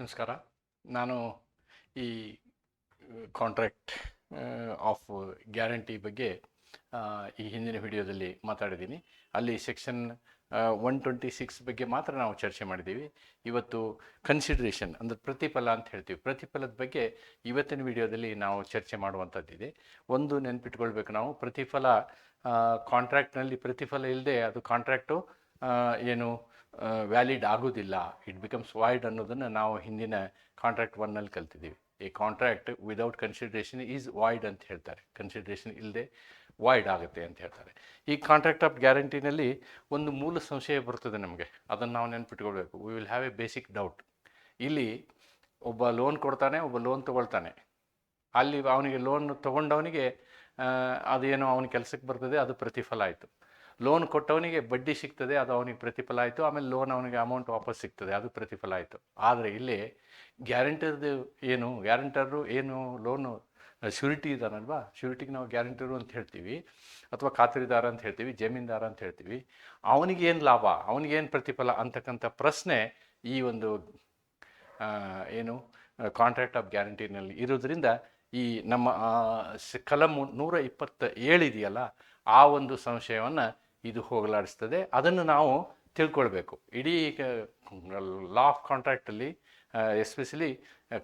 ನಮಸ್ಕಾರ. ನಾನು ಈ ಕಾಂಟ್ರಾಕ್ಟ್ ಆಫ್ ಗ್ಯಾರಂಟಿ ಬಗ್ಗೆ ಈ ಹಿಂದಿನ ವಿಡಿಯೋದಲ್ಲಿ ಮಾತಾಡಿದ್ದೀನಿ. ಅಲ್ಲಿ ಸೆಕ್ಷನ್ ಒನ್ ಟ್ವೆಂಟಿ ಸಿಕ್ಸ್ ಬಗ್ಗೆ ಮಾತ್ರ ನಾವು ಚರ್ಚೆ ಮಾಡಿದ್ದೀವಿ. ಇವತ್ತು ಕನ್ಸಿಡ್ರೇಷನ್ ಅಂದರೆ ಪ್ರತಿಫಲ ಅಂತ ಹೇಳ್ತೀವಿ. ಪ್ರತಿಫಲದ ಬಗ್ಗೆ ಇವತ್ತಿನ ವಿಡಿಯೋದಲ್ಲಿ ನಾವು ಚರ್ಚೆ ಮಾಡುವಂಥದ್ದಿದೆ ಒಂದು ನೆನ್ಪಿಟ್ಕೊಳ್ಬೇಕು ನಾವು, ಪ್ರತಿಫಲ ಕಾಂಟ್ರಾಕ್ಟ್ನಲ್ಲಿ ಪ್ರತಿಫಲ ಇಲ್ಲದೆ ಅದು ಕಾಂಟ್ರಾಕ್ಟು ಏನು ವ್ಯಾಲಿಡ್ ಆಗೋದಿಲ್ಲ. ಇಟ್ ಬಿಕಮ್ಸ್ ವಾಯ್ಡ್ ಅನ್ನೋದನ್ನು ನಾವು ಹಿಂದಿನ ಕಾಂಟ್ರಾಕ್ಟ್ ಒನ್ನಲ್ಲಿ ಕಲ್ತಿದ್ದೀವಿ. ಈ contract without consideration is void ಅಂತ ಹೇಳ್ತಾರೆ. ಕನ್ಸಿಡ್ರೇಷನ್ ಇಲ್ಲದೆ ವಾಯ್ಡ್ ಆಗುತ್ತೆ ಅಂತ ಹೇಳ್ತಾರೆ. ಈ ಕಾಂಟ್ರಾಕ್ಟ್ ಆಫ್ ಗ್ಯಾರಂಟಿನಲ್ಲಿ ಒಂದು ಮೂಲ ಸಂಶಯ ಬರ್ತದೆ ನಮಗೆ. ಅದನ್ನು ನಾವು ನೆನ್ಪಿಟ್ಕೊಳ್ಬೇಕು. We will have a basic doubt ಇಲ್ಲಿ ಒಬ್ಬ ಲೋನ್ ಕೊಡ್ತಾನೆ, ಒಬ್ಬ ಲೋನ್ ತೊಗೊಳ್ತಾನೆ. ಅಲ್ಲಿ ಅವನಿಗೆ ಲೋನ್ ತೊಗೊಂಡವನಿಗೆ ಅದೇನೋ ಅವನ ಕೆಲಸಕ್ಕೆ ಬರ್ತದೆ, ಅದು ಪ್ರತಿಫಲ ಆಯಿತು. ಲೋನ್ ಕೊಟ್ಟವನಿಗೆ ಬಡ್ಡಿ ಸಿಗ್ತದೆ, ಅದು ಅವನಿಗೆ ಪ್ರತಿಫಲ ಆಯಿತು, ಆಮೇಲೆ ಲೋನ್ ಅವನಿಗೆ ಅಮೌಂಟ್ ವಾಪಸ್ ಸಿಗ್ತದೆ, ಅದು ಪ್ರತಿಫಲ ಆಯಿತು. ಆದರೆ ಇಲ್ಲಿ ಗ್ಯಾರಂಟರ್ದು ಏನು ಗ್ಯಾರಂಟರು ಏನು ಲೋನು ಶ್ಯೂರಿಟಿ ಇದ್ದಾನಲ್ವಾ ಶ್ಯೂರಿಟಿಗೆ ನಾವು ಗ್ಯಾರಂಟರು ಅಂತ ಹೇಳ್ತೀವಿ, ಅಥವಾ ಖಾತರಿದಾರ ಅಂತ ಹೇಳ್ತೀವಿ, ಜಮೀನ್ದಾರ ಅಂತ ಹೇಳ್ತೀವಿ. ಅವನಿಗೆ ಏನು ಲಾಭ? ಅವನಿಗೇನು ಪ್ರತಿಫಲ? ಅಂತಕ್ಕಂಥ ಪ್ರಶ್ನೆ ಈ ಒಂದು ಏನು ಕಾಂಟ್ರಾಕ್ಟ್ ಆಫ್ ಗ್ಯಾರಂಟಿನಲ್ಲಿ ಇರೋದ್ರಿಂದ ಈ ನಮ್ಮ ಕಲಂ ನೂರ ಇಪ್ಪತ್ತ ಏಳಿದೆಯಲ್ಲ, ಆ ಒಂದು ಸಂಶಯವನ್ನು ಇದು ಹೋಗಲಾಡಿಸ್ತದೆ. ಅದನ್ನು ನಾವು ತಿಳ್ಕೊಳ್ಬೇಕು. ಇಡೀ ಲಾ ಆಫ್ ಕಾಂಟ್ರಾಕ್ಟಲ್ಲಿ ಎಸ್ಪೆಷಲಿ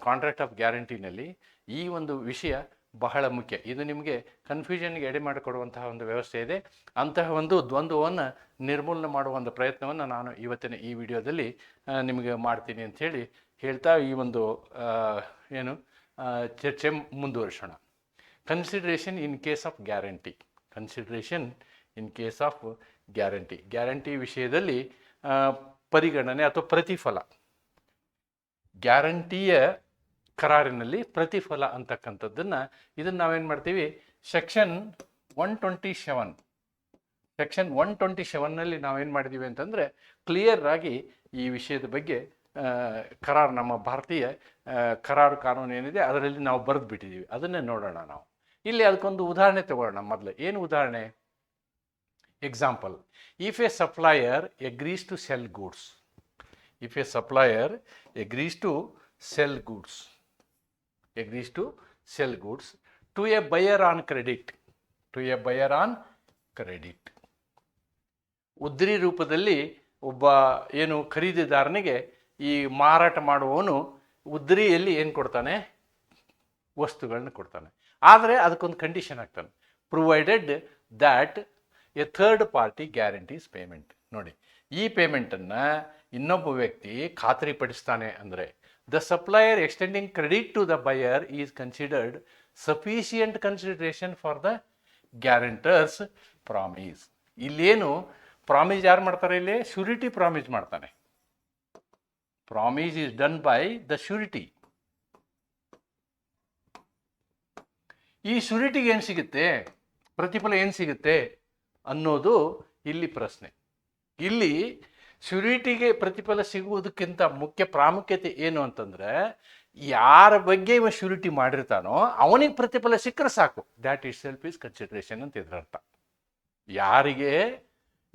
ಕಾಂಟ್ರಾಕ್ಟ್ ಆಫ್ ಗ್ಯಾರಂಟಿನಲ್ಲಿ ಈ ಒಂದು ವಿಷಯ ಬಹಳ ಮುಖ್ಯ. ಇದು ನಿಮಗೆ ಕನ್ಫ್ಯೂಷನ್ಗೆ ಎಡೆ ಮಾಡಿಕೊಡುವಂತಹ ಒಂದು ವ್ಯವಸ್ಥೆ ಇದೆ. ಅಂತಹ ಒಂದು ದ್ವಂದ್ವವನ್ನು ನಿರ್ಮೂಲನೆ ಮಾಡುವ ಒಂದು ಪ್ರಯತ್ನವನ್ನು ನಾನು ಇವತ್ತಿನ ಈ ವಿಡಿಯೋದಲ್ಲಿ ನಿಮಗೆ ಮಾಡ್ತೀನಿ ಅಂಥೇಳಿ ಹೇಳ್ತಾ ಈ ಒಂದು ಏನು ಚರ್ಚೆ ಮುಂದುವರಿಸೋಣ. Consideration in case of guarantee consideration in case of guarantee guarantee ವಿಷಯದಲ್ಲಿ ಪರಿಗಣನೆ ಅಥವಾ ಪ್ರತಿಫಲ. ಗ್ಯಾರಂಟಿಯ ಕರಾರಿನಲ್ಲಿ ಪ್ರತಿಫಲ ಅಂತಕ್ಕಂಥದ್ದನ್ನು ಇದನ್ನು ನಾವೇನು ಮಾಡ್ತೀವಿ? Section one twenty seven section one twenty ಸೆವೆನ್ನಲ್ಲಿ ನಾವೇನು ಮಾಡಿದ್ದೀವಿ ಅಂತಂದರೆ ಕ್ಲಿಯರ್ ಆಗಿ ಈ ವಿಷಯದ ಬಗ್ಗೆ ಕರಾರ್ ನಮ್ಮ ಭಾರತೀಯ ಕರಾರು ಕಾನೂನು ಏನಿದೆ ಅದರಲ್ಲಿ ನಾವು ಬರೆದು ಬಿಟ್ಟಿದ್ದೀವಿ ಅದನ್ನೇ ನೋಡೋಣ ನಾವು. ಇಲ್ಲಿ ಅದಕ್ಕೊಂದು ಉದಾಹರಣೆ ತಗೊಳ್ಳೋಣ ಮೊದಲು. ಏನು ಉದಾಹರಣೆ? Example if a supplier agrees to sell goods if a supplier agrees to sell goods, agrees to sell goods to a buyer on credit, to a buyer on credit ಉದ್ರಿ ರೂಪದಲ್ಲಿ ಒಬ್ಬ ಏನು ಖರೀದಿದಾರನಿಗೆ ಈ ಮಾರಾಟ ಮಾಡುವವನು ಉದ್ರಿಯಲ್ಲಿ ಏನು ಕೊಡ್ತಾನೆ? ವಸ್ತುಗಳನ್ನ ಕೊಡ್ತಾನೆ. ಆದರೆ ಅದಕ್ಕೊಂದು ಕಂಡೀಷನ್ ಆಗ್ತಾನೆ. Provided that a third party guarantees payment. ನೋಡಿ, ಈ ಪೇಮೆಂಟನ್ನು ಇನ್ನೊಬ್ಬ ವ್ಯಕ್ತಿ ಖಾತ್ರಿಪಡಿಸ್ತಾನೆ ಅಂದರೆ, the supplier extending credit to the buyer is considered sufficient consideration for the guarantor's promise. ಇಲ್ಲೇನು ಪ್ರಾಮಿಸ್ ಯಾರು ಮಾಡ್ತಾರೆ ಇಲ್ಲಿ? ಶ್ಯೂರಿಟಿ ಪ್ರಾಮಿಸ್ ಮಾಡ್ತಾನೆ. Promise is done by the surety. ಈ ಶ್ಯೂರಿಟಿಗೆ ಏನು ಸಿಗುತ್ತೆ? ಪ್ರತಿಫಲ ಏನು ಸಿಗುತ್ತೆ? ಅನ್ನೋದು ಇಲ್ಲಿ ಪ್ರಶ್ನೆ. ಇಲ್ಲಿ ಶ್ಯೂರಿಟಿಗೆ ಪ್ರತಿಫಲ ಸಿಗುವುದಕ್ಕಿಂತ ಮುಖ್ಯ ಪ್ರಾಮುಖ್ಯತೆ ಏನು ಅಂತಂದ್ರೆ, ಯಾರ ಬಗ್ಗೆ ಇವ ಶ್ಯೂರಿಟಿ ಮಾಡಿರ್ತಾನೋ ಅವನಿಗೆ ಪ್ರತಿಫಲ ಸಿಕ್ಕರೆ ಸಾಕು. That itself is consideration ಅಂತ ಇದ್ರ ಅರ್ಥ. ಯಾರಿಗೆ?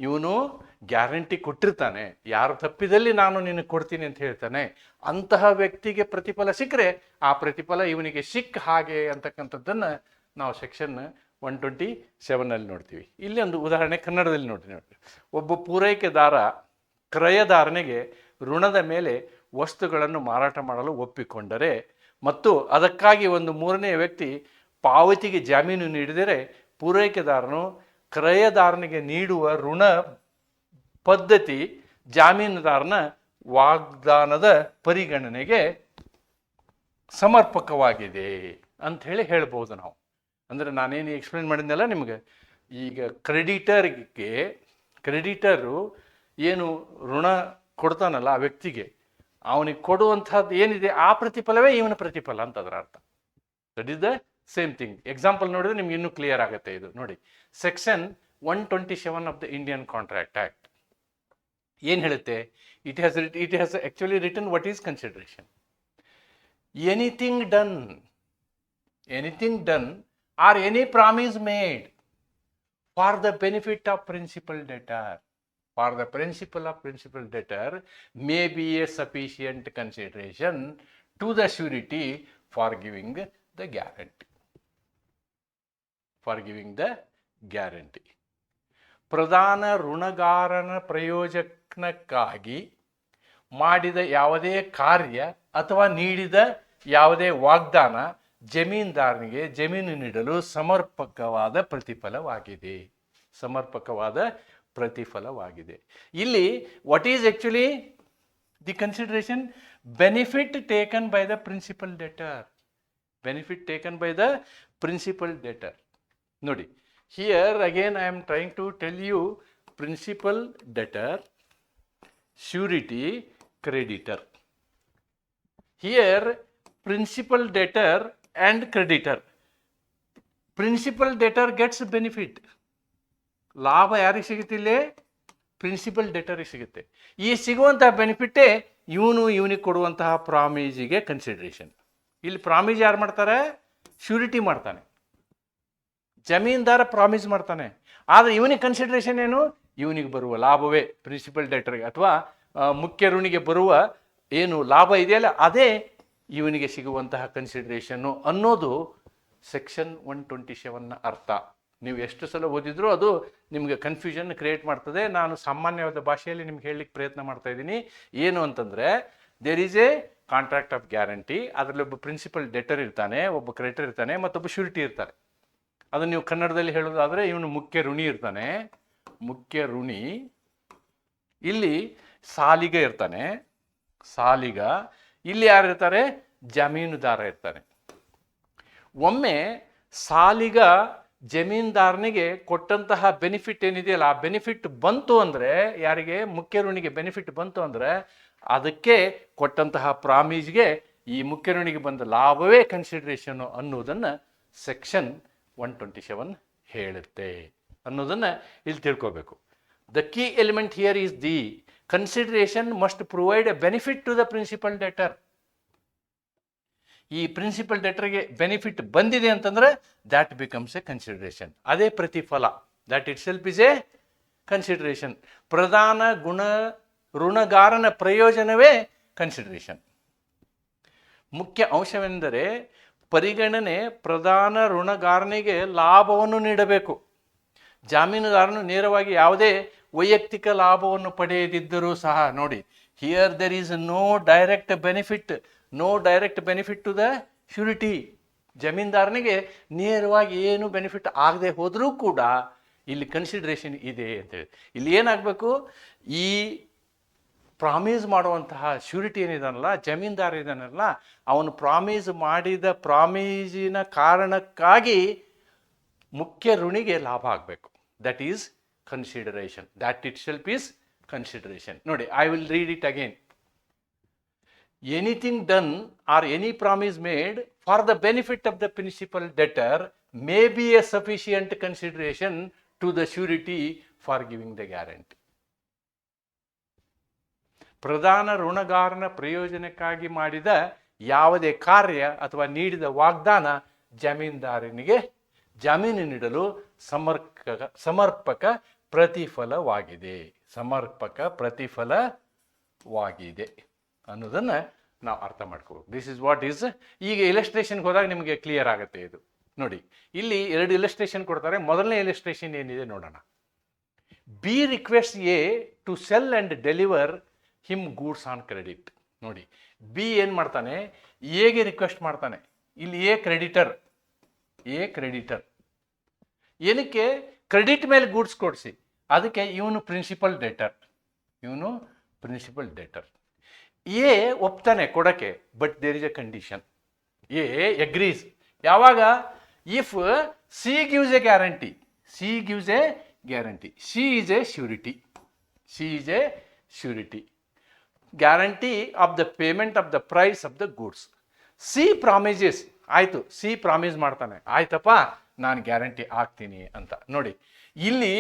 ಇವನು ಗ್ಯಾರಂಟಿ ಕೊಟ್ಟಿರ್ತಾನೆ. ಯಾರು ತಪ್ಪಿದಲ್ಲಿ ನಾನು ನಿನಗೆ ಕೊಡ್ತೀನಿ ಅಂತ ಹೇಳ್ತಾನೆ. ಅಂತಹ ವ್ಯಕ್ತಿಗೆ ಪ್ರತಿಫಲ ಸಿಕ್ಕರೆ ಆ ಪ್ರತಿಫಲ ಇವನಿಗೆ ಸಿಕ್ಕ ಹಾಗೆ ಅಂತಕ್ಕಂಥದ್ದನ್ನು ನಾವು ಸೆಕ್ಷನ್ ಒನ್ ಟ್ವೆಂಟಿ ಸೆವೆನಲ್ಲಿ ನೋಡ್ತೀವಿ. ಇಲ್ಲಿ ಒಂದು ಉದಾಹರಣೆ ಕನ್ನಡದಲ್ಲಿ ನೋಡ್ತೀನಿ ನೋಡಿ ಒಬ್ಬ ಪೂರೈಕೆದಾರ ಕ್ರಯದಾರನಿಗೆ ಋಣದ ಮೇಲೆ ವಸ್ತುಗಳನ್ನು ಮಾರಾಟ ಮಾಡಲು ಒಪ್ಪಿಕೊಂಡರೆ ಮತ್ತು ಅದಕ್ಕಾಗಿ ಒಂದು ಮೂರನೇ ವ್ಯಕ್ತಿ ಪಾವತಿಗೆ ಜಾಮೀನು ನೀಡಿದರೆ ಪೂರೈಕೆದಾರನು ಕ್ರಯದಾರನಿಗೆ ನೀಡುವ ಋಣ ಪದ್ಧತಿ ಜಾಮೀನುದಾರನ ವಾಗ್ದಾನದ ಪರಿಗಣನೆಗೆ ಸಮರ್ಪಕವಾಗಿದೆ ಅಂತ ಹೇಳಿ ಹೇಳ್ಬೋದು ನಾವು. ಅಂದರೆ ನಾನೇನು ಎಕ್ಸ್ಪ್ಲೇನ್ ಮಾಡಿದ್ನಲ್ಲ ನಿಮಗೆ, ಈಗ ಕ್ರೆಡಿಟರ್ಗೆ ಕ್ರೆಡಿಟರು ಏನು ಋಣ ಕೊಡ್ತಾನಲ್ಲ ಆ ವ್ಯಕ್ತಿಗೆ, ಅವನಿಗೆ ಕೊಡುವಂಥದ್ದು ಏನಿದೆ ಆ ಪ್ರತಿಫಲವೇ ಇವನ ಪ್ರತಿಫಲ ಅಂತ ಅದರ ಅರ್ಥ. That is the same thing example ನೋಡಿದ್ರೆ ನಿಮ್ಗೆ ಇನ್ನೂ ಕ್ಲಿಯರ್ ಆಗುತ್ತೆ ಇದು. ನೋಡಿ section one twenty seven of the Indian contract act ಏನು ಹೇಳುತ್ತೆ? It has it has actually return what is consideration anything done anything done or any promise made for the benefit of principal debtor for the principal of principal debtor may be a sufficient consideration to the surety for giving the guarantee. For giving the guarantee. ಪ್ರಧಾನ ಋಣಗಾರನ ಪ್ರಯೋಜನಕ್ಕಾಗಿ ಮಾಡಿದ ಯಾವುದೇ ಕಾರ್ಯ ಅಥವಾ ನೀಡಿದ ಯಾವುದೇ ವಾಗ್ದಾನ ಜಮೀನ್ದಾರನಿಗೆ ಜಮೀನು ನೀಡಲು ಸಮರ್ಪಕವಾದ ಪ್ರತಿಫಲವಾಗಿದೆ. ಸಮರ್ಪಕವಾದ ಪ್ರತಿಫಲವಾಗಿದೆ. ಇಲ್ಲಿ what is actually the consideration benefit taken by the principal debtor benefit taken by the principal debtor ನೋಡಿ here again I am trying to tell you principal debtor surety creditor here principal debtor and creditor. Principal debtor gets benefit. ಲಾಭ ಯಾರಿಗೆ ಸಿಗುತ್ತೆ ಇಲ್ಲಿ? Principal ಡೆಟರಿಗೆ ಸಿಗುತ್ತೆ. ಈ ಸಿಗುವಂತಹ ಬೆನಿಫಿಟ್ಟೇ ಇವನು ಇವನಿಗೆ ಕೊಡುವಂತಹ ಪ್ರಾಮೀಜಿಗೆ ಕನ್ಸಿಡರೇಷನ್ ಇಲ್ಲಿ ಪ್ರಾಮೀಜ್ ಯಾರು ಮಾಡ್ತಾರೆ? ಶ್ಯೂರಿಟಿ ಮಾಡ್ತಾನೆ. ಜಮೀನ್ದಾರ ಪ್ರಾಮಿಸ್ ಮಾಡ್ತಾನೆ. ಆದರೆ ಇವನಿಗೆ ಕನ್ಸಿಡರೇಷನ್ ಏನು? ಇವನಿಗೆ ಬರುವ ಲಾಭವೇ ಪ್ರಿನ್ಸಿಪಲ್ ಡೆಟರ್ಗೆ ಅಥವಾ ಮುಖ್ಯ ಋಣಿಗೆ ಬರುವ ಏನು ಲಾಭ ಇದೆಯಲ್ಲ, ಅದೇ ಇವನಿಗೆ ಸಿಗುವಂತಹ ಕನ್ಸಿಡರೇಷನ್ನು ಅನ್ನೋದು ಸೆಕ್ಷನ್ ಒನ್ ಟ್ವೆಂಟಿ ಸೆವೆನ್ನ ಅರ್ಥ. ನೀವು ಎಷ್ಟು ಸಲ ಓದಿದ್ರೂ ಅದು ನಿಮಗೆ ಕನ್ಫ್ಯೂಷನ್ ಕ್ರಿಯೇಟ್ ಮಾಡ್ತದೆ. ನಾನು ಸಾಮಾನ್ಯವಾದ ಭಾಷೆಯಲ್ಲಿ ನಿಮ್ಗೆ ಹೇಳಲಿಕ್ಕೆ ಪ್ರಯತ್ನ ಮಾಡ್ತಾ ಇದ್ದೀನಿ. ಏನು ಅಂತಂದರೆ there is a contract of guarantee ಅದರಲ್ಲಿ ಒಬ್ಬ ಪ್ರಿನ್ಸಿಪಲ್ ಡೆಟರ್ ಇರ್ತಾನೆ, ಒಬ್ಬ ಕ್ರೆಡಿಟರ್ ಇರ್ತಾನೆ, ಮತ್ತೊಬ್ಬ ಶ್ಯೂರಿಟಿ ಇರ್ತಾರೆ ಅದನ್ನು ನೀವು ಕನ್ನಡದಲ್ಲಿ ಹೇಳೋದಾದರೆ ಇವನು ಮುಖ್ಯ ಋಣಿ ಇರ್ತಾನೆ. ಮುಖ್ಯ ಋಣಿ. ಇಲ್ಲಿ ಸಾಲಿಗ ಇರ್ತಾನೆ. ಸಾಲಿಗ ಇಲ್ಲಿ ಯಾರು ಇರ್ತಾರೆ? ಜಮೀನುದಾರ ಇರ್ತಾನೆ ಒಮ್ಮೆ ಸಾಲಿಗ ಜಮೀನ್ದಾರನಿಗೆ ಕೊಟ್ಟಂತಹ ಬೆನಿಫಿಟ್ ಏನಿದೆಯಲ್ಲ, ಆ ಬೆನಿಫಿಟ್ ಬಂತು ಅಂದರೆ ಯಾರಿಗೆ? ಮುಖ್ಯ ಋಣಿಗೆ ಬೆನಿಫಿಟ್ ಬಂತು ಅಂದರೆ ಅದಕ್ಕೆ ಕೊಟ್ಟಂತಹ ಪ್ರಾಮೀಜ್ಗೆ ಈ ಮುಖ್ಯ ಋಣಿಗೆ ಬಂದ ಲಾಭವೇ ಕನ್ಸಿಡರೇಷನ್ ಅನ್ನೋದನ್ನು ಸೆಕ್ಷನ್ ಒನ್ ಟ್ವೆಂಟಿ ಸೆವೆನ್ ಹೇಳುತ್ತೆ ಅನ್ನೋದನ್ನು ಇಲ್ಲಿ ತಿಳ್ಕೋಬೇಕು. The key element here is the consideration must provide a benefit to the principal debtor ಈ ಪ್ರಿನ್ಸಿಪಲ್ ಡೆಟರ್ಗೆ ಬೆನಿಫಿಟ್ ಬಂದಿದೆ ಅಂತಂದ್ರೆ ದ್ಯಾಟ್ ಬಿಕಮ್ಸ್ ಎ ಕನ್ಸಿಡರೇಷನ್ ಅದೇ ಪ್ರತಿಫಲ. That itself is a consideration ಪ್ರಧಾನ ಗುಣ ಋಣಗಾರನ ಪ್ರಯೋಜನವೇ ಕನ್ಸಿಡರೇಷನ್ ಮುಖ್ಯ ಅಂಶವೆಂದರೆ ಪರಿಗಣನೆ ಪ್ರಧಾನ ಋಣಗಾರನಿಗೆ ಲಾಭವನ್ನು ನೀಡಬೇಕು. ಜಾಮೀನುದಾರನು ನೇರವಾಗಿ ಯಾವುದೇ ವೈಯಕ್ತಿಕ ಲಾಭವನ್ನು ಪಡೆಯದಿದ್ದರೂ ಸಹ, ನೋಡಿ here there is no direct benefit no direct benefit to the surety ಜಮೀನ್ದಾರನಿಗೆ ನೇರವಾಗಿ ಏನು ಬೆನಿಫಿಟ್ ಆಗದೆ ಹೋದರೂ ಕೂಡ ಇಲ್ಲಿ ಕನ್ಸಿಡರೇಷನ್ ಇದೆ ಅಂತೇಳಿ ಇಲ್ಲಿ ಏನಾಗಬೇಕು? ಈ ಪ್ರಾಮಿಸ್ ಮಾಡುವಂತಹ ಶ್ಯೂರಿಟಿ ಏನಿದಾನಲ್ಲ, ಜಮೀನ್ದಾರ ಇದಾನಲ್ಲ, ಅವನು ಪ್ರಾಮಿಸ್ ಮಾಡಿದ ಪ್ರಾಮಿಸಿನ ಕಾರಣಕ್ಕಾಗಿ ಮುಖ್ಯ ಋಣಿಗೆ ಲಾಭ ಆಗಬೇಕು. That is that itself is consideration ನೋಡಿ I will read it again anything done or any promise made for the benefit of the principal debtor may be a sufficient consideration to the surety for giving the guarantee ಪ್ರಧಾನ ಋಣಗಾರನ ಪ್ರಯೋಜನಕ್ಕಾಗಿ ಮಾಡಿದ ಯಾವುದೇ ಕಾರ್ಯ ಅಥವಾ ನೀಡಿದ ವಾಗ್ದಾನ ಜಮೀನ್ದಾರನಿಗೆ ಜಾಮೀನು ನೀಡಲು ಸಮರ್ಪಕ ಸಮರ್ಪಕ ಪ್ರತಿಫಲವಾಗಿದೆ. ಸಮರ್ಪಕ ಪ್ರತಿಫಲವಾಗಿದೆ ಅನ್ನೋದನ್ನು ನಾವು ಅರ್ಥ ಮಾಡ್ಕೋಬೇಕು. ದಿಸ್ ಇಸ್ ವಾಟ್ ಈಸ್ ಈಗ ಇಲಸ್ಟ್ರೇಷನ್ಗೆ ಹೋದಾಗ ನಿಮಗೆ ಕ್ಲಿಯರ್ ಆಗುತ್ತೆ ಇದು. ನೋಡಿ, ಇಲ್ಲಿ ಎರಡು ಇಲಸ್ಟ್ರೇಷನ್ ಕೊಡ್ತಾರೆ. ಮೊದಲನೇ ಇಲಸ್ಟ್ರೇಷನ್ ಏನಿದೆ ನೋಡೋಣ. B request A to sell and deliver him goods on credit ನೋಡಿ ಬಿ ಏನು ಮಾಡ್ತಾನೆ? ಎಗೆ ರಿಕ್ವೆಸ್ಟ್ ಮಾಡ್ತಾನೆ. ಇಲ್ಲಿ ಎ ಕ್ರೆಡಿಟರ್ ಎ ಕ್ರೆಡಿಟರ್ ಏನಕ್ಕೆ? ಕ್ರೆಡಿಟ್ ಮೇಲೆ ಗೂಡ್ಸ್ ಕೊಡಿಸಿ. ಅದಕ್ಕೆ ಇವನು ಪ್ರಿನ್ಸಿಪಲ್ ಡೇಟರ್ ಇವನು ಪ್ರಿನ್ಸಿಪಲ್ ಡೇಟರ್ ಎ ಒಪ್ತಾನೆ ಕೊಡೋಕ್ಕೆ but there is a condition A agrees ಯಾವಾಗ? If C gives a guarantee C gives a guarantee C is a surety C is a surety guarantee of the payment of the price of the goods C promises ಆಯಿತು C promise ಮಾಡ್ತಾನೆ. ಆಯ್ತಪ್ಪ? ನಾನು guarantee ಆಗ್ತೀನಿ ಅಂತ. ನೋಡಿ, ಇಲ್ಲಿ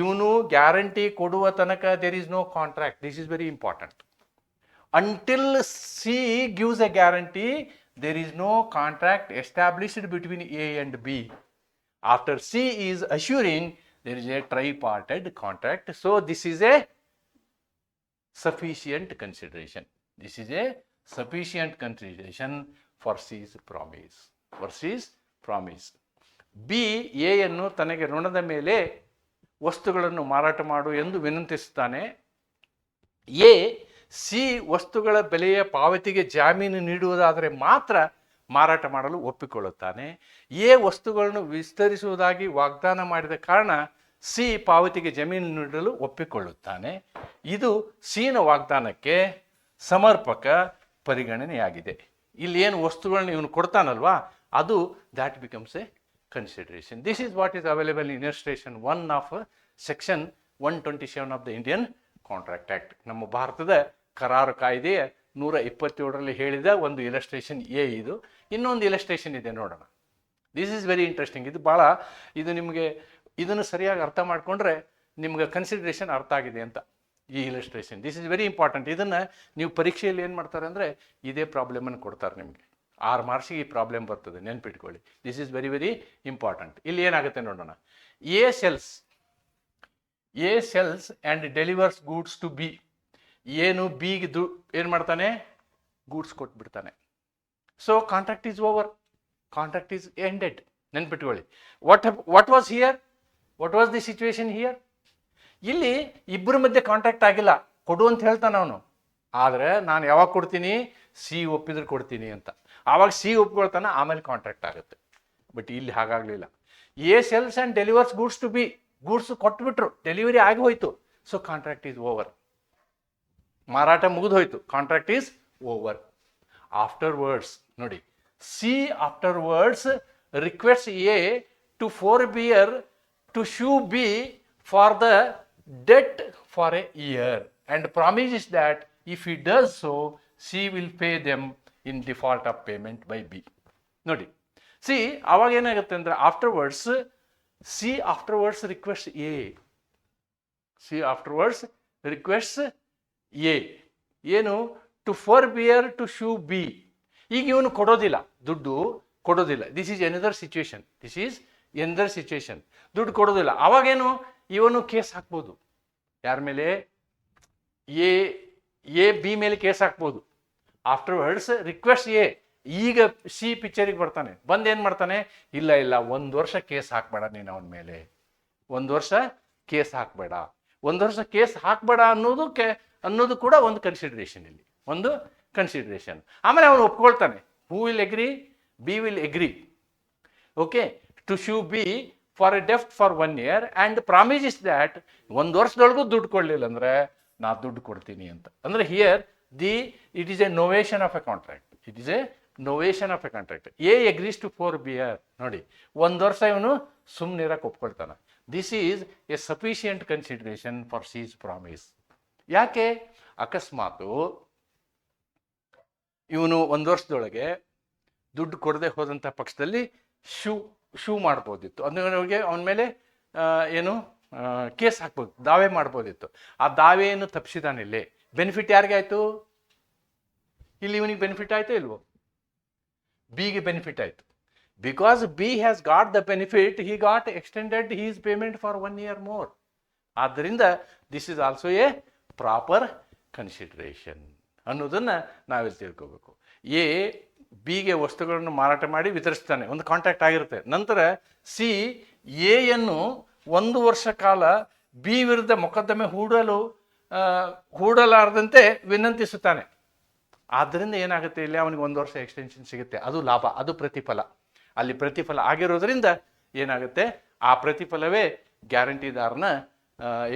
ಇವನು guarantee ಕೊಡುವ ತನಕ there is no contract this is very important until C gives a guarantee there is no contract established between A and B after C is assuring there is a tripartite contract so this is a sufficient consideration. This is a sufficient consideration for C's promise for C's promise. B ಎಯನ್ನು ತನಗೆ ಋಣದ ಮೇಲೆ ವಸ್ತುಗಳನ್ನು ಮಾರಾಟ ಮಾಡು ಎಂದು ವಿನಂತಿಸುತ್ತಾನೆ. A, C ವಸ್ತುಗಳ ಬೆಲೆಯ ಪಾವತಿಗೆ ಜಾಮೀನು ನೀಡುವುದಾದರೆ ಮಾತ್ರ ಮಾರಾಟ ಮಾಡಲು ಒಪ್ಪಿಕೊಳ್ಳುತ್ತಾನೆ. ಎ ವಸ್ತುಗಳನ್ನು ವಿಸ್ತರಿಸುವುದಾಗಿ ವಾಗ್ದಾನ ಮಾಡಿದ ಕಾರಣ ಸಿ ಪಾವತಿಗೆ ಜಮೀನು ನೀಡಲು ಒಪ್ಪಿಕೊಳ್ಳುತ್ತಾನೆ. ಇದು ಸಿನ ವಾಗ್ದಾನಕ್ಕೆ ಸಮರ್ಪಕ ಪರಿಗಣನೆಯಾಗಿದೆ. ಇಲ್ಲಿ ಏನು ವಸ್ತುಗಳನ್ನ ಇವನು ಕೊಡ್ತಾನಲ್ವಾ? ಅದು that becomes a consideration This is what is available in illustration one of section one twenty seven of the Indian contract act ನಮ್ಮ ಭಾರತದ ಕರಾರು ಕಾಯ್ದೆಯ ನೂರ ಇಪ್ಪತ್ತೇಳರಲ್ಲಿ ಹೇಳಿದ ಒಂದು ಇಲಸ್ಟ್ರೇಷನ್ ಎ ಇದು. ಇನ್ನೊಂದು ಇಲಸ್ಟ್ರೇಷನ್ ಇದೆ ನೋಡೋಣ. ದಿಸ್ ಈಸ್ ವೆರಿ ಇಂಟ್ರೆಸ್ಟಿಂಗ್ ಇದು ಭಾಳ, ಇದು ನಿಮಗೆ, ಇದನ್ನು ಸರಿಯಾಗಿ ಅರ್ಥ ಮಾಡಿಕೊಂಡ್ರೆ ನಿಮ್ಗೆ ಕನ್ಸಿಡ್ರೇಷನ್ ಅರ್ಥ ಆಗಿದೆ ಅಂತ ಈ illustration this is very important ಇದನ್ನು ನೀವು ಪರೀಕ್ಷೆಯಲ್ಲಿ ಏನು ಮಾಡ್ತಾರೆ ಅಂದರೆ ಇದೇ ಪ್ರಾಬ್ಲಮನ್ನು ಕೊಡ್ತಾರೆ ನಿಮಗೆ. ಆರು ಮಾರ್ಕ್ಸಿಗೆ ಈ ಪ್ರಾಬ್ಲಮ್ ಬರ್ತದೆ, ನೆನ್ಪಿಟ್ಕೊಳ್ಳಿ. This is very very important ಇಲ್ಲಿ ಏನಾಗುತ್ತೆ ನೋಡೋಣ. A sells A sells and delivers goods to B ಏನು ಬಿಗೆ ದು ಏನು ಮಾಡ್ತಾನೆ? Goods ಕೊಟ್ಬಿಡ್ತಾನೆ. So contract is over contract is ended ನೆನ್ಪಿಟ್ಕೊಳ್ಳಿ. What what was here what was the situation here ಇಲ್ಲಿ ಇಬ್ಬರ ಮಧ್ಯೆ ಕಾಂಟ್ಯಾಕ್ಟ್ ಆಗಿಲ್ಲ. ಕೊಡು ಅಂತ ಹೇಳ್ತಾನೆ ಅವನು. ಆದರೆ ನಾನು ಯಾವಾಗ ಕೊಡ್ತೀನಿ? ಸಿ ಒಪ್ಪಿದ್ರೆ ಕೊಡ್ತೀನಿ ಅಂತ. ಆವಾಗ ಸಿ ಒಪ್ಕೊಳ್ತಾನೆ ಆಮೇಲೆ ಕಾಂಟ್ರಾಕ್ಟ್ ಆಗುತ್ತೆ. ಬಟ್ ಇಲ್ಲಿ ಹಾಗಾಗಲಿಲ್ಲ. A sells and delivers goods to B goods ಕೊಟ್ಬಿಟ್ರು. Delivery ಆಗಿ ಹೋಯ್ತು. ಸೊ ಕಾಂಟ್ರಾಕ್ಟ್ ಈಸ್ ಓವರ್ ಮಾರಾಟ ಮುಗಿದು ಹೋಯ್ತು contract is over afterwards ನೋಡಿ, C afterwards request A to forbear to sue B for the debt for a year and is that if he does so C will pay them in default of payment by B ನೋಡಿ C ಅವಾಗ ಏನಾಗುತ್ತೆ ಅಂದರೆ afterwards C afterwards request A C afterwards request A ಏನು? To forbear to sue B ಈಗ ಇವನು ಕೊಡೋದಿಲ್ಲ. ದುಡ್ಡು ಕೊಡೋದಿಲ್ಲ. This is another situation this is another situation ದುಡ್ಡು ಕೊಡೋದಿಲ್ಲ. ಅವಾಗೇನು ಇವನು ಕೇಸ್ ಹಾಕ್ಬೋದು. ಯಾರ ಮೇಲೆ? ಎ ಎ ಬಿ ಮೇಲೆ ಕೇಸ್ ಹಾಕ್ಬೋದು. ಆಫ್ಟರ್ ವರ್ಡ್ಸ್ ರಿಕ್ವೆಸ್ಟ್ ಎ ಈಗ ಸಿ ಪಿಕ್ಚರಿಗೆ ಬರ್ತಾನೆ. ಬಂದು ಏನು ಮಾಡ್ತಾನೆ? ಇಲ್ಲ ಇಲ್ಲ, ಒಂದು ವರ್ಷ ಕೇಸ್ ಹಾಕಬೇಡ ನೀನು ಅವನ ಮೇಲೆ. ಒಂದು ವರ್ಷ ಕೇಸ್ ಹಾಕಬೇಡ. ಒಂದು ವರ್ಷ ಕೇಸ್ ಹಾಕಬೇಡ ಕೆ, ಅನ್ನೋದು ಕೂಡ ಒಂದು ಕನ್ಸಿಡರೇಷನ್ ಇಲ್ಲಿ. ಒಂದು ಕನ್ಸಿಡರೇಷನ್ ಆಮೇಲೆ ಅವನು ಒಪ್ಕೊಳ್ತಾನೆ. Who will agree B will agree okay to sue B for a deft for one year and promise is that ಒಂದು ವರ್ಷದೊಳಗೂ ದುಡ್ಡು ಕೊಡಲಿಲ್ಲ ಅಂದರೆ ನಾ ದುಡ್ಡು ಕೊಡ್ತೀನಿ ಅಂತ. ಅಂದರೆ here the it is a novation of a contract it is a novation of a contract A agrees to forbear ನೋಡಿ, ಒಂದು ವರ್ಷ ಇವನು ಸುಮ್ಮನಿರಕ್ಕೆ ಒಪ್ಕೊಳ್ತಾನೆ this is a sufficient consideration for C's promise ಯಾಕೆ? ಅಕಸ್ಮಾತು ಇವನು ಒಂದು ವರ್ಷದೊಳಗೆ ದುಡ್ಡು ಕೊಡದೆ ಹೋದಂಥ ಪಕ್ಷದಲ್ಲಿ ಶೂ ಶೂ ಮಾಡ್ಬೋದಿತ್ತು. ಅಂದ್ರೆ ಅವನ ಮೇಲೆ ಏನು ಕೇಸ್ ಹಾಕ್ಬೋದು, ದಾವೆ ಮಾಡ್ಬೋದಿತ್ತು. ಆ ದಾವೆಯನ್ನು ತಪ್ಪಿಸಿದಾನೆ ಇಲ್ಲಿ ಬೆನಿಫಿಟ್ ಯಾರಿಗೆ ಆಯಿತು? ಇಲ್ಲಿ ಇವನಿಗೆ ಬೆನಿಫಿಟ್ ಆಯಿತು ಇಲ್ವೋ? ಬಿಗೆ ಬೆನಿಫಿಟ್ ಆಯಿತು. Because B has got the benefit he got extended his payment for one year more ಆದ್ದರಿಂದ this is also a proper consideration ಅನ್ನೋದನ್ನು ನಾವಿಲ್ಲಿ ತಿಳ್ಕೋಬೇಕು. ಎ ಬಿಗೆ ವಸ್ತುಗಳನ್ನು ಮಾರಾಟ ಮಾಡಿ ವಿತರಿಸ್ತಾನೆ. ಒಂದು ಕಾಂಟ್ಯಾಕ್ಟ್ ಆಗಿರುತ್ತೆ. ನಂತರ ಸಿ ಎಯನ್ನು ಒಂದು ವರ್ಷ ಕಾಲ ಬಿ ವಿರುದ್ಧ ಮೊಕದ್ದಮೆ ಹೂಡಲು ಹೂಡಲಾರದಂತೆ ವಿನಂತಿಸುತ್ತಾನೆ. ಆದ್ದರಿಂದ ಏನಾಗುತ್ತೆ ಇಲ್ಲಿ ಅವನಿಗೆ ಒಂದು ವರ್ಷ ಎಕ್ಸ್ಟೆನ್ಷನ್ ಸಿಗುತ್ತೆ. ಅದು ಲಾಭ, ಅದು ಪ್ರತಿಫಲ. ಅಲ್ಲಿ ಪ್ರತಿಫಲ ಆಗಿರೋದ್ರಿಂದ ಏನಾಗುತ್ತೆ? ಆ ಪ್ರತಿಫಲವೇ ಗ್ಯಾರಂಟಿದಾರನ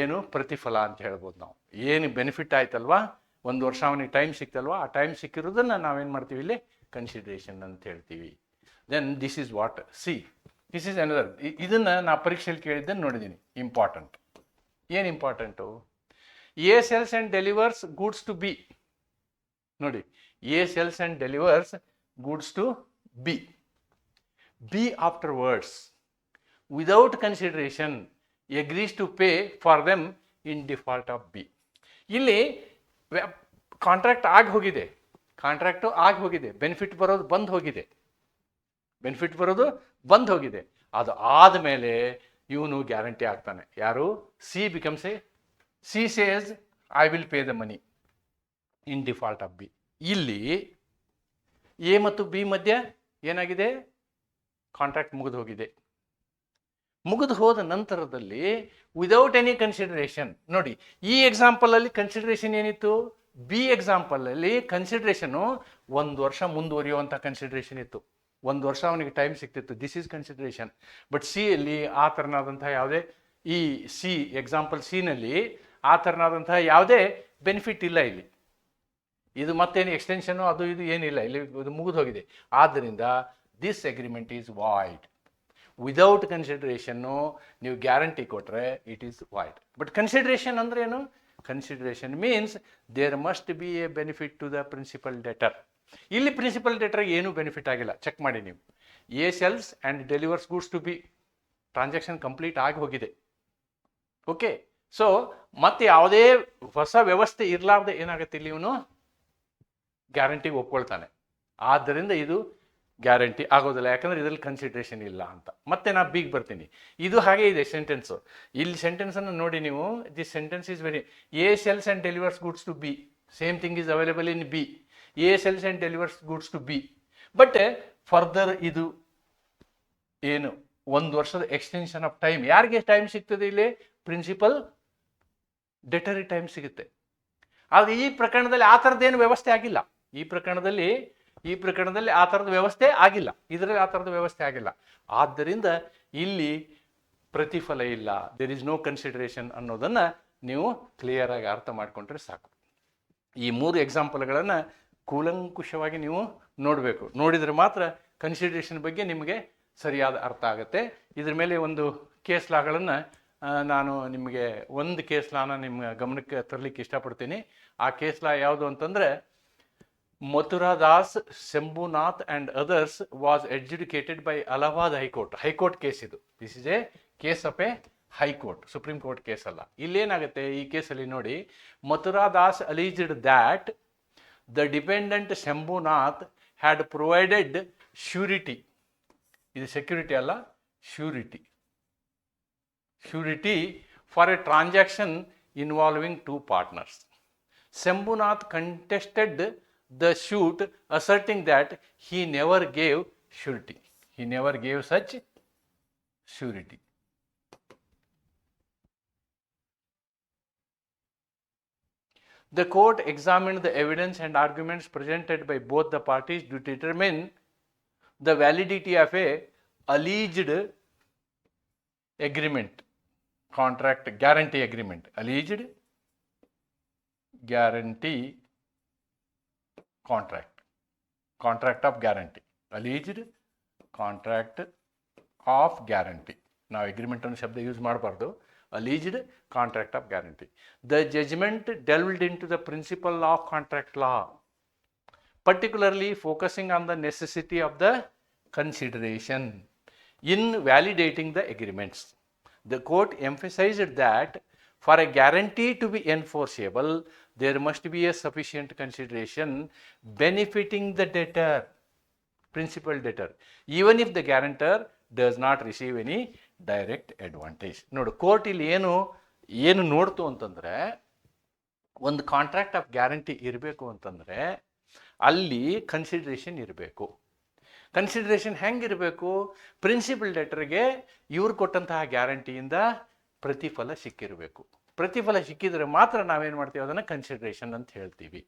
ಏನು ಪ್ರತಿಫಲ ಅಂತ ಹೇಳ್ಬೋದು ನಾವು. ಏನು ಬೆನಿಫಿಟ್ ಆಯ್ತಲ್ವಾ? ಒಂದು ವರ್ಷ ಅವನಿಗೆ ಟೈಮ್ ಸಿಕ್ತಲ್ವಾ? ಆ ಟೈಮ್ ಸಿಕ್ಕಿರೋದನ್ನು ನಾವೇನು ಮಾಡ್ತೀವಿ ಇಲ್ಲಿ? ಕನ್ಸಿಡರೇಷನ್ ಅಂತ ಹೇಳ್ತೀವಿ. Then this is what C this is another ಇದನ್ನು ನಾ ಪರೀಕ್ಷೆಯಲ್ಲಿ ಕೇಳಿದ್ದನ್ನು ನೋಡಿದ್ದೀನಿ. ಇಂಪಾರ್ಟೆಂಟ್ ಏನು important A sells and delivers goods to B. ನೋಡಿ, A sells and delivers goods to B. B afterwards. Without consideration, agrees to pay for them in default of B. ಇಲ್ಲಿ contract ಆಗಿ ಹೋಗಿದೆ. ಕಾಂಟ್ರಾಕ್ಟು ಆಗಿ ಹೋಗಿದೆ. Benefit ಬರೋದು ಬಂದ್ ಹೋಗಿದೆ. Benefit ಬರೋದು ಬಂದ್ ಹೋಗಿದೆ. ಅದು ಆದಮೇಲೆ ಇವನು ಗ್ಯಾರಂಟಿ ಆಗ್ತಾನೆ. ಯಾರು? C becomes a C says I will pay the money in default of B ಇಲ್ಲಿ ಎ ಮತ್ತು ಬಿ ಮಧ್ಯೆ ಏನಾಗಿದೆ? ಕಾಂಟ್ರಾಕ್ಟ್ ಮುಗಿದು ಹೋಗಿದೆ. ಮುಗಿದು ಹೋದ ನಂತರದಲ್ಲಿ ವಿದೌಟ್ ಎನಿ ಕನ್ಸಿಡರೇಷನ್ ನೋಡಿ, ಈ ಎಕ್ಸಾಂಪಲಲ್ಲಿ ಕನ್ಸಿಡರೇಷನ್ ಏನಿತ್ತು? ಬಿ ಎಕ್ಸಾಂಪಲಲ್ಲಿ ಕನ್ಸಿಡರೇಷನು ಒಂದು ವರ್ಷ ಮುಂದುವರಿಯುವಂಥ ಕನ್ಸಿಡರೇಷನ್ ಇತ್ತು. ಒಂದು ವರ್ಷ ಅವನಿಗೆ ಟೈಮ್ ಸಿಗ್ತಿತ್ತು this is consideration but C ಅಲ್ಲಿ ಆ ಥರನಾದಂಥ ಯಾವುದೇ ಈ ಸಿ ಎಕ್ಸಾಂಪಲ್ ಸಿನಲ್ಲಿ ಆ ಥರನಾದಂತಹ ಯಾವುದೇ ಬೆನಿಫಿಟ್ ಇಲ್ಲ ಇಲ್ಲಿ. ಇದು ಮತ್ತೇನು ಎಕ್ಸ್ಟೆನ್ಷನು ಅದು ಇದು ಏನಿಲ್ಲ, ಇಲ್ಲಿ ಇದು ಮುಗಿದು ಹೋಗಿದೆ. ಆದ್ದರಿಂದ this agreement is void without ಕನ್ಸಿಡ್ರೇಷನ್ನು ನೀವು ಗ್ಯಾರಂಟಿ ಕೊಟ್ಟರೆ it is void but consideration ಅಂದ್ರೆ ಏನು? Consideration means there must be a benefit to the principal debtor ಇಲ್ಲಿ ಪ್ರಿನ್ಸಿಪಲ್ ಡೆಟರ್ಗೆ ಏನೂ ಬೆನಿಫಿಟ್ ಆಗಿಲ್ಲ. ಚೆಕ್ ಮಾಡಿ ನೀವು. A sells and delivers goods to B transaction complete ಆಗಿ ಹೋಗಿದೆ. ಓಕೆ ಸೊ ಮತ್ತೆ ಯಾವುದೇ ಹೊಸ ವ್ಯವಸ್ಥೆ ಇರಲಾರ್ದೆ ಏನಾಗುತ್ತೆ ಇಲ್ಲಿ ಇವನು? ಗ್ಯಾರಂಟಿಗೆ ಒಪ್ಕೊಳ್ತಾನೆ. ಆದ್ದರಿಂದ ಇದು ಗ್ಯಾರಂಟಿ ಆಗೋದಿಲ್ಲ. ಯಾಕಂದ್ರೆ ಇದರಲ್ಲಿ ಕನ್ಸಿಡ್ರೇಷನ್ ಇಲ್ಲ ಅಂತ. ಮತ್ತೆ ನಾ ಬೀಗ್ ಬರ್ತೀನಿ. ಇದು ಹಾಗೆ ಇದೆ ಸೆಂಟೆನ್ಸು ಇಲ್ಲಿ ಸೆಂಟೆನ್ಸನ್ನು ನೋಡಿ ನೀವು. This sentence is very A sells and delivers goods to B same thing is available in B A sells and delivers goods to B but further ಇದು ಏನು? ಒಂದು ವರ್ಷದ ಎಕ್ಸ್ಟೆನ್ಷನ್ ಆಫ್ ಟೈಮ್ ಯಾರಿಗೆ ಟೈಮ್ ಸಿಗ್ತದೆ ಇಲ್ಲಿ? ಪ್ರಿನ್ಸಿಪಲ್ ಡೆಟರಿ ಟೈಮ್ ಸಿಗುತ್ತೆ. ಆದರೆ ಈ ಪ್ರಕರಣದಲ್ಲಿ ಆ ಥರದ್ದೇನು ವ್ಯವಸ್ಥೆ ಆಗಿಲ್ಲ. ಈ ಪ್ರಕರಣದಲ್ಲಿ ಈ ಪ್ರಕರಣದಲ್ಲಿ ಆ ಥರದ ವ್ಯವಸ್ಥೆ ಆಗಿಲ್ಲ. ಇದರಲ್ಲಿ ಆ ಥರದ ವ್ಯವಸ್ಥೆ ಆಗಿಲ್ಲ. ಆದ್ದರಿಂದ ಇಲ್ಲಿ ಪ್ರತಿಫಲ ಇಲ್ಲ. ದೇರ್ ಇಸ್ ನೋ ಕನ್ಸಿಡರೇಷನ್ ಅನ್ನೋದನ್ನು ನೀವು ಕ್ಲಿಯರ್ ಆಗಿ ಅರ್ಥ ಮಾಡಿಕೊಂಡ್ರೆ ಸಾಕು. ಈ ಮೂರು ಎಕ್ಸಾಂಪಲ್ಗಳನ್ನು ಕೂಲಂಕುಷವಾಗಿ ನೀವು ನೋಡಬೇಕು. ನೋಡಿದರೆ ಮಾತ್ರ ಕನ್ಸಿಡರೇಷನ್ ಬಗ್ಗೆ ನಿಮಗೆ ಸರಿಯಾದ ಅರ್ಥ ಆಗುತ್ತೆ. ಇದ್ರ ಮೇಲೆ ಒಂದು ಕೇಸ್ ಲಾಗಳನ್ನು ನಾನು ನಿಮಗೆ ಒಂದು ಕೇಸ್ ಲಾನ ನಿಮ್ಮ ಗಮನಕ್ಕೆ ತರಲಿಕ್ಕೆ ಇಷ್ಟಪಡ್ತೀನಿ. ಆ ಕೇಸ್ ಲಾ ಯಾವುದು ಅಂತಂದರೆ Mathuradas Shambhunath and others was adjudicated by Allahabad high court high court case ಇದು. This is a case of a high court supreme court case ಅಲ್ಲ. ಇಲ್ಲೇನಾಗುತ್ತೆ ಈ ಕೇಸಲ್ಲಿ ನೋಡಿ Mathuradas alleged that the dependent Shambhunath had provided surety ಇದು security ಅಲ್ಲ surety surety for a transaction involving two partners. Sembhunath contested the suit asserting that he never gave surety. He never gave such surety. The court examined the evidence and arguments presented by both the parties to determine the validity of a alleged agreement contract guarantee agreement alleged guarantee contract contract of guarantee alleged contract of guarantee. now agreement on shabda use maadabardu alleged contract of guarantee. The judgment delved into the principle of contract law particularly focusing on the necessity of the consideration in validating the agreements. The court emphasized that for a guarantee to be enforceable, there must be a sufficient consideration benefiting the debtor, principal debtor, even if the guarantor does not receive any direct advantage. ನೋಡು court ಇಲ್ಲಿ ಏನು ಏನು ನೋಡ್ತು ಅಂತಂದರೆ ಒಂದು contract of guarantee ಇರಬೇಕು ಅಂತಂದರೆ ಅಲ್ಲಿ consideration ಇರಬೇಕು ಕನ್ಸಿಡ್ರೇಷನ್ ಹೆಂಗಿರಬೇಕು? ಪ್ರಿನ್ಸಿಪಲ್ ಡೆಟರ್ಗೆ ಇವ್ರು ಕೊಟ್ಟಂತಹ ಗ್ಯಾರಂಟಿಯಿಂದ ಪ್ರತಿಫಲ ಸಿಕ್ಕಿರಬೇಕು. ಪ್ರತಿಫಲ ಸಿಕ್ಕಿದ್ರೆ ಮಾತ್ರ ನಾವೇನು ಮಾಡ್ತೀವಿ? ಅದನ್ನು ಕನ್ಸಿಡ್ರೇಷನ್ ಅಂತ ಹೇಳ್ತೀವಿ.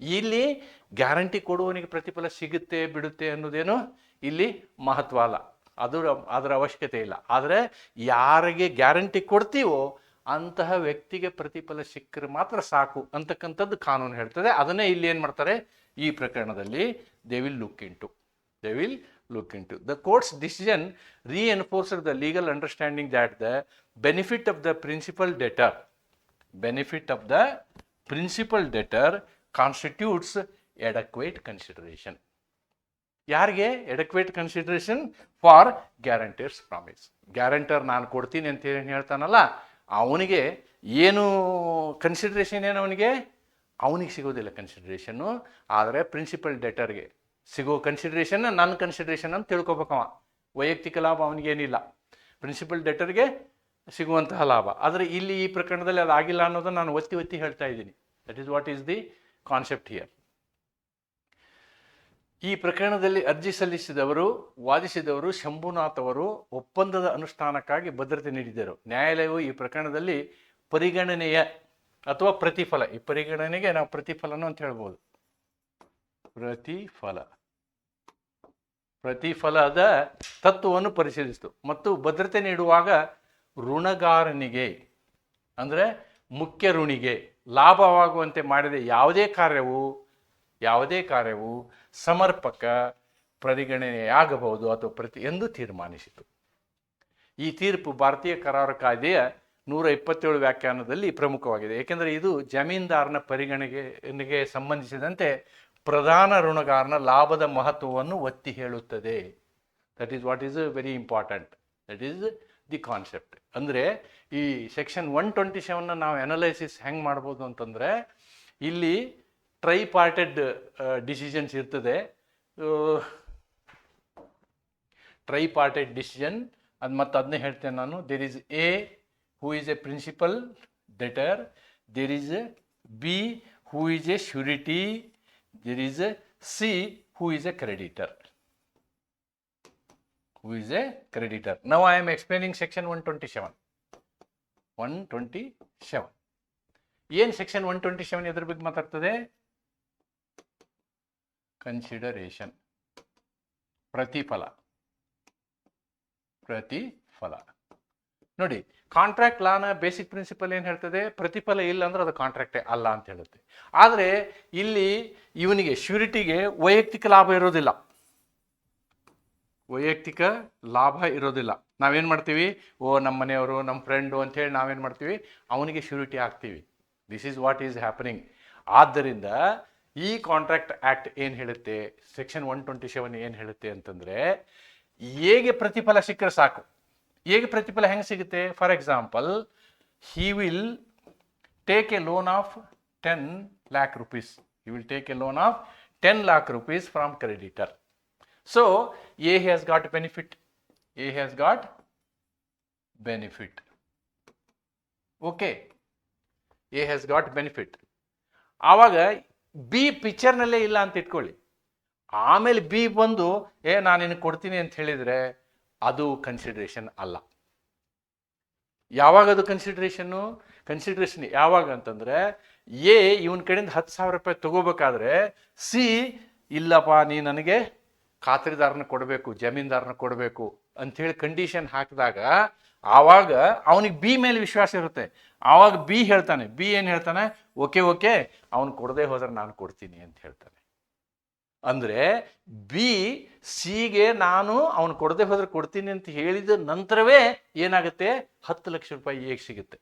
ಇಲ್ಲಿ ಗ್ಯಾರಂಟಿ ಕೊಡುವವನಿಗೆ ಪ್ರತಿಫಲ ಸಿಗುತ್ತೆ, ಬಿಡುತ್ತೆ ಅನ್ನೋದೇನು? ಇಲ್ಲಿ ಮಹತ್ವ ಅಲ್ಲ. ಅದರ ಅದರ ಅವಶ್ಯಕತೆ ಇಲ್ಲ. ಆದರೆ ಯಾರಿಗೆ ಗ್ಯಾರಂಟಿ ಕೊಡ್ತೀವೋ ಅಂತಹ ವ್ಯಕ್ತಿಗೆ ಪ್ರತಿಫಲ ಸಿಕ್ಕರೆ ಮಾತ್ರ ಸಾಕು ಅಂತಕ್ಕಂಥದ್ದು ಕಾನೂನು ಹೇಳ್ತದೆ. ಅದನ್ನೇ ಇಲ್ಲಿ ಏನು ಮಾಡ್ತಾರೆ? ಈ ಪ್ರಕರಣದಲ್ಲಿ they will look into they will look into the court's decision reinforced the legal understanding that the benefit of the principal debtor benefit of the principal debtor constitutes adequate consideration ಯಾರಿಗೆ? Adequate consideration for guarantor's promise guarantor ನಾನು ಕೊಡ್ತೀನಿ ಅಂತ ಏನು ಹೇಳ್ತಾನಲ್ಲ, ಅವನಿಗೆ ಏನು consideration ಏನು ಅವನಿಗೆ? ಅವನಿಗೆ ಸಿಗೋದಿಲ್ಲ ಕನ್ಸಿಡರೇಷನ್ನು ಆದರೆ ಪ್ರಿನ್ಸಿಪಲ್ ಡೆಟರ್ಗೆ ಸಿಗೋ ಕನ್ಸಿಡ್ರೇಷನ್ ನನ್ನ ಕನ್ಸಿಡ್ರೇಷನ್ ಅಂತ ತಿಳ್ಕೊಬೇಕವ. ವೈಯಕ್ತಿಕ ಲಾಭ ಅವನಿಗೇನಿಲ್ಲ ಪ್ರಿನ್ಸಿಪಲ್ ಡೆಟರ್ಗೆ ಸಿಗುವಂತಹ ಲಾಭ. ಆದರೆ ಇಲ್ಲಿ ಈ ಪ್ರಕರಣದಲ್ಲಿ ಅದು ಆಗಿಲ್ಲ ಅನ್ನೋದನ್ನು ನಾನು ಒತ್ತಿ ಒತ್ತಿ ಹೇಳ್ತಾ ಇದ್ದೀನಿ. That is what is the concept here ಈ ಪ್ರಕರಣದಲ್ಲಿ ಅರ್ಜಿ ಸಲ್ಲಿಸಿದವರು, ವಾದಿಸಿದವರು, ಶಂಭುನಾಥ್ ಅವರು ಒಪ್ಪಂದದ ಅನುಷ್ಠಾನಕ್ಕಾಗಿ ಭದ್ರತೆ ನೀಡಿದರು ನ್ಯಾಯಾಲಯವು ಈ ಪ್ರಕರಣದಲ್ಲಿ ಪರಿಗಣನೆಯ ಅಥವಾ ಪ್ರತಿಫಲ, ಈ ಪರಿಗಣನೆಗೆ ನಾವು ಪ್ರತಿಫಲನೂ ಅಂತ ಹೇಳ್ಬೋದು. ಪ್ರತಿಫಲ. ಪ್ರತಿಫಲದ ತತ್ವವನ್ನು ಪರಿಶೀಲಿಸಿತು. ಮತ್ತು ಭದ್ರತೆ ನೀಡುವಾಗ ಋಣಗಾರನಿಗೆ, ಅಂದರೆ ಮುಖ್ಯ ಋಣಿಗೆ ಲಾಭವಾಗುವಂತೆ ಮಾಡಿದ ಯಾವುದೇ ಕಾರ್ಯವು ಯಾವುದೇ ಕಾರ್ಯವು ಸಮರ್ಪಕ ಪರಿಗಣನೆಯಾಗಬಹುದು ಅಥವಾ ಪ್ರತಿ ಎಂದು ತೀರ್ಮಾನಿಸಿತು. ಈ ತೀರ್ಪು ಭಾರತೀಯ ಕರಾರು ಕಾಯ್ದೆಯ ನೂರ ಇಪ್ಪತ್ತೇಳು ವ್ಯಾಖ್ಯಾನದಲ್ಲಿ ಪ್ರಮುಖವಾಗಿದೆ. ಏಕೆಂದರೆ ಇದು ಜಮೀನ್ದಾರನ ಪರಿಗಣನೆಗೆ ಸಂಬಂಧಿಸಿದಂತೆ ಪ್ರಧಾನ ಋಣಗಾರನ ಲಾಭದ ಮಹತ್ವವನ್ನು ಒತ್ತಿ ಹೇಳುತ್ತದೆ. That is what is very important that is the concept ಅಂದರೆ ಈ ಸೆಕ್ಷನ್ ಒನ್ ಟ್ವೆಂಟಿ ಸೆವೆನ್ನ ನಾವು ಅನಲೈಸಿಸ್ ಹೆಂಗೆ ಮಾಡ್ಬೋದು ಅಂತಂದರೆ, ಇಲ್ಲಿ ಟ್ರೈ ಪಾರ್ಟೆಡ್ ಡಿಸಿಷನ್ಸ್ ಇರ್ತದೆ. ಟ್ರೈ ಪಾರ್ಟೆಡ್ ಡಿಸಿಷನ್ ಅದು ಮತ್ತು ಅದನ್ನೇ ಹೇಳ್ತೇನೆ ನಾನು. There is A who is a principal debtor there is B who is a surety who is a creditor who is a creditor now I am explaining section one twenty seven one twenty seven ಏನು section one twenty seven ಎದ್ರ ಬಗ್ಗೆ ಮಾತಾಡ್ತದೆ? Consideration ಪ್ರತಿಫಲ. ಪ್ರತಿಫಲ. ನೋಡಿ contract ಲಾನ basic principal ಏನು ಹೇಳ್ತದೆ? ಪ್ರತಿಫಲ ಇಲ್ಲ ಅಂದ್ರೆ ಅದು ಕಾಂಟ್ರಾಕ್ಟೇ ಅಲ್ಲ ಅಂತ ಹೇಳುತ್ತೆ. ಆದರೆ ಇಲ್ಲಿ ಇವನಿಗೆ ಶ್ಯೂರಿಟಿಗೆ ವೈಯಕ್ತಿಕ ಲಾಭ ಇರೋದಿಲ್ಲ. ವೈಯಕ್ತಿಕ ಲಾಭ ಇರೋದಿಲ್ಲ. ನಾವೇನು ಮಾಡ್ತೀವಿ? ಓ ನಮ್ಮ ಮನೆಯವರು ನಮ್ಮ ಫ್ರೆಂಡು ಅಂತೇಳಿ ನಾವೇನು ಮಾಡ್ತೀವಿ? ಅವನಿಗೆ ಶ್ಯೂರಿಟಿ ಹಾಕ್ತೀವಿ. This is what is happening ಆದ್ದರಿಂದ ಈ ಕಾಂಟ್ರಾಕ್ಟ್ ಆ್ಯಕ್ಟ್ ಏನು ಹೇಳುತ್ತೆ? ಸೆಕ್ಷನ್ ಒನ್ ಟ್ವೆಂಟಿ ಸೆವೆನ್ ಏನು ಹೇಳುತ್ತೆ ಅಂತಂದರೆ, ಹೇಗೆ ಪ್ರತಿಫಲ ಸಿಕ್ಕರೆ ಸಾಕು? ಹೇಗೆ ಪ್ರತಿಫಲ ಹೆಂಗೆ ಸಿಗುತ್ತೆ? For example he will take a loan of ten lakh rupees he will take a loan of ten lakh rupees from creditor so A has got benefit A has got benefit okay A has got benefit ಆವಾಗ B ಪಿಕ್ಚರ್ನಲ್ಲೇ ಇಲ್ಲ ಅಂತ ಇಟ್ಕೊಳ್ಳಿ. ಆಮೇಲೆ B ಬಂದು, ಏ, ನಾನು ನಿನಗೆ ಕೊಡ್ತೀನಿ ಅಂತ ಹೇಳಿದರೆ ಅದು ಕನ್ಸಿಡ್ರೇಷನ್ ಅಲ್ಲ. ಯಾವಾಗ ಅದು ಕನ್ಸಿಡ್ರೇಷನ್ನು ಕನ್ಸಿಡ್ರೇಷನ್ ಯಾವಾಗ ಅಂತಂದರೆ ಎ ಇವನ ಕಡೆಯಿಂದ ಹತ್ತು ಸಾವಿರ ರೂಪಾಯಿ ತಗೋಬೇಕಾದ್ರೆ ಸಿ ಇಲ್ಲಪ್ಪ, ನೀ ನನಗೆ ಖಾತ್ರಿದಾರನ ಕೊಡಬೇಕು, ಜಮೀನ್ದಾರನ ಕೊಡಬೇಕು ಅಂಥೇಳಿ ಕಂಡೀಷನ್ ಹಾಕಿದಾಗ, ಆವಾಗ ಅವನಿಗೆ ಬಿ ಮೇಲೆ ವಿಶ್ವಾಸ ಇರುತ್ತೆ. ಆವಾಗ ಬಿ ಹೇಳ್ತಾನೆ. ಬಿ ಏನು ಹೇಳ್ತಾನೆ? ಓಕೆ ಓಕೆ ಅವನು ಕೊಡದೆ ಹೋದ್ರೆ ನಾನು ಕೊಡ್ತೀನಿ ಅಂತ ಹೇಳ್ತಾನೆ. ಅಂದರೆ ಬಿ, ಸಿಗೆ ನಾನು ಅವನು ಕೊಡದೆ ಹೋದ್ರೆ ಕೊಡ್ತೀನಿ ಅಂತ ಹೇಳಿದ ನಂತರವೇ ಏನಾಗುತ್ತೆ? ಹತ್ತು ಲಕ್ಷ ರೂಪಾಯಿ ಹೇಗೆ ಸಿಗುತ್ತೆ?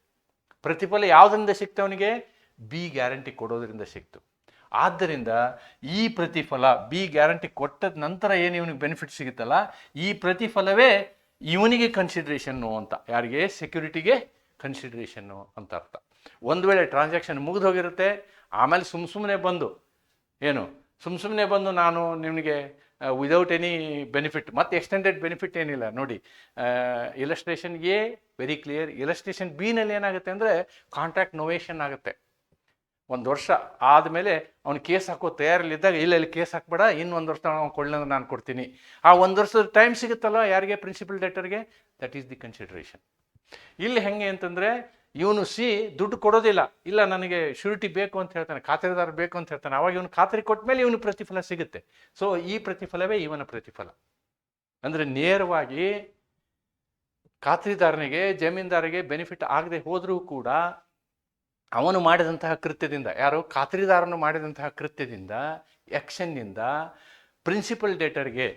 ಪ್ರತಿಫಲ ಯಾವುದರಿಂದ ಸಿಕ್ತು ಅವನಿಗೆ? ಬಿ ಗ್ಯಾರಂಟಿ ಕೊಡೋದರಿಂದ ಸಿಕ್ತು. ಆದ್ದರಿಂದ ಈ ಪ್ರತಿಫಲ, ಬಿ ಗ್ಯಾರಂಟಿ ಕೊಟ್ಟದ ನಂತರ ಏನು ಇವನಿಗೆ ಬೆನಿಫಿಟ್ ಸಿಗುತ್ತಲ್ಲ? ಈ ಪ್ರತಿಫಲವೇ ಇವನಿಗೆ ಕನ್ಸಿಡ್ರೇಷನ್ನು ಅಂತ. ಯಾರಿಗೆ? ಸೆಕ್ಯೂರಿಟಿಗೆ ಕನ್ಸಿಡ್ರೇಷನ್ನು ಅಂತ ಅರ್ಥ. ಒಂದು ವೇಳೆ ಟ್ರಾನ್ಸಾಕ್ಷನ್ ಮುಗಿದು ಹೋಗಿರುತ್ತೆ, ಆಮೇಲೆ ಸುಮ್ಮ ಸುಮ್ಮನೆ ಬಂದು, ಏನು? ಸುಮ್ಮ ಸುಮ್ಮನೆ ಬಂದು ನಾನು ನಿಮಗೆ ವಿದೌಟ್ ಎನಿ ಬೆನಿಫಿಟ್ ಮತ್ತು ಎಕ್ಸ್ಟೆಂಡೆಡ್ ಬೆನಿಫಿಟ್ ಏನಿಲ್ಲ, ನೋಡಿ illustration a very clear illustration ಬಿನಲ್ಲಿ ಏನಾಗುತ್ತೆ ಅಂದರೆ ಕಾಂಟ್ರಾಕ್ಟ್ ನೊವೇಷನ್ ಆಗುತ್ತೆ. ಒಂದು ವರ್ಷ ಆದಮೇಲೆ ಅವ್ನು ಕೇಸ್ ಹಾಕೋ ತಯಾರಲ್ಲಿದ್ದಾಗ ಇಲ್ಲ, ಇಲ್ಲಿ ಕೇಸ್ ಹಾಕ್ಬೇಡ ಇನ್ನು ಒಂದು ವರ್ಷ ಅವ್ನು ಕೊಳ್ಳಂದ್ರೆ ನಾನು ಕೊಡ್ತೀನಿ. ಆ ಒಂದು ವರ್ಷದ ಟೈಮ್ ಸಿಗುತ್ತಲ್ಲ ಯಾರಿಗೆ? ಪ್ರಿನ್ಸಿಪಲ್ ಡೆಟರ್ಗೆ ದಟ್ ಈಸ್ ದಿ ಕನ್ಸಿಡ್ರೇಷನ್ ಇಲ್ಲಿ ಹೆಂಗೆ ಅಂತಂದರೆ ಇವನು ಸಿ ದುಡ್ಡು ಕೊಡೋದಿಲ್ಲ. ಇಲ್ಲ, ನನಗೆ ಶ್ಯೂರಿಟಿ ಬೇಕು ಅಂತ ಹೇಳ್ತಾನೆ ಖಾತರಿದಾರ ಬೇಕು ಅಂತ ಹೇಳ್ತಾನೆ. ಅವಾಗ ಇವನು ಖಾತ್ರಿ ಕೊಟ್ಟ ಮೇಲೆ ಇವನು ಪ್ರತಿಫಲ ಸಿಗುತ್ತೆ. ಸೊ ಈ ಪ್ರತಿಫಲವೇ ಇವನ ಪ್ರತಿಫಲ. ಅಂದರೆ ನೇರವಾಗಿ ಖಾತ್ರಿದಾರನಿಗೆ, ಜಮೀನ್ದಾರಿಗೆ ಬೆನಿಫಿಟ್ ಆಗದೆ ಹೋದರೂ ಕೂಡ ಅವನು ಮಾಡಿದಂತಹ ಕೃತ್ಯದಿಂದ, ಯಾರು ಖಾತ್ರಿದಾರನು ಮಾಡಿದಂತಹ ಕೃತ್ಯದಿಂದ, ಎಕ್ಷನ್ನಿಂದ, ಪ್ರಿನ್ಸಿಪಲ್ ಡೇಟರ್ಗೆ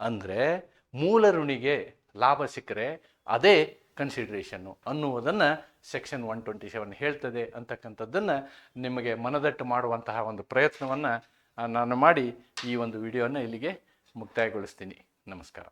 ಅಂದರೆ ಮೂಲ ಋಣಿಗೆ ಲಾಭ ಸಿಕ್ಕರೆ, ಅದೇ ಕನ್ಸಿಡ್ರೇಷನ್ನು ಅನ್ನುವುದನ್ನು ಸೆಕ್ಷನ್ ಒನ್ ಟ್ವೆಂಟಿ ಸೆವೆನ್ ಹೇಳ್ತದೆ ಅಂತಕ್ಕಂಥದ್ದನ್ನು ನಿಮಗೆ ಮನದಟ್ಟು ಮಾಡುವಂತಹ ಒಂದು ಪ್ರಯತ್ನವನ್ನು ನಾನು ಮಾಡಿ ಈ ಒಂದು ವಿಡಿಯೋನ ಇಲ್ಲಿಗೆ ಮುಕ್ತಾಯಗೊಳಿಸ್ತೀನಿ. ನಮಸ್ಕಾರ.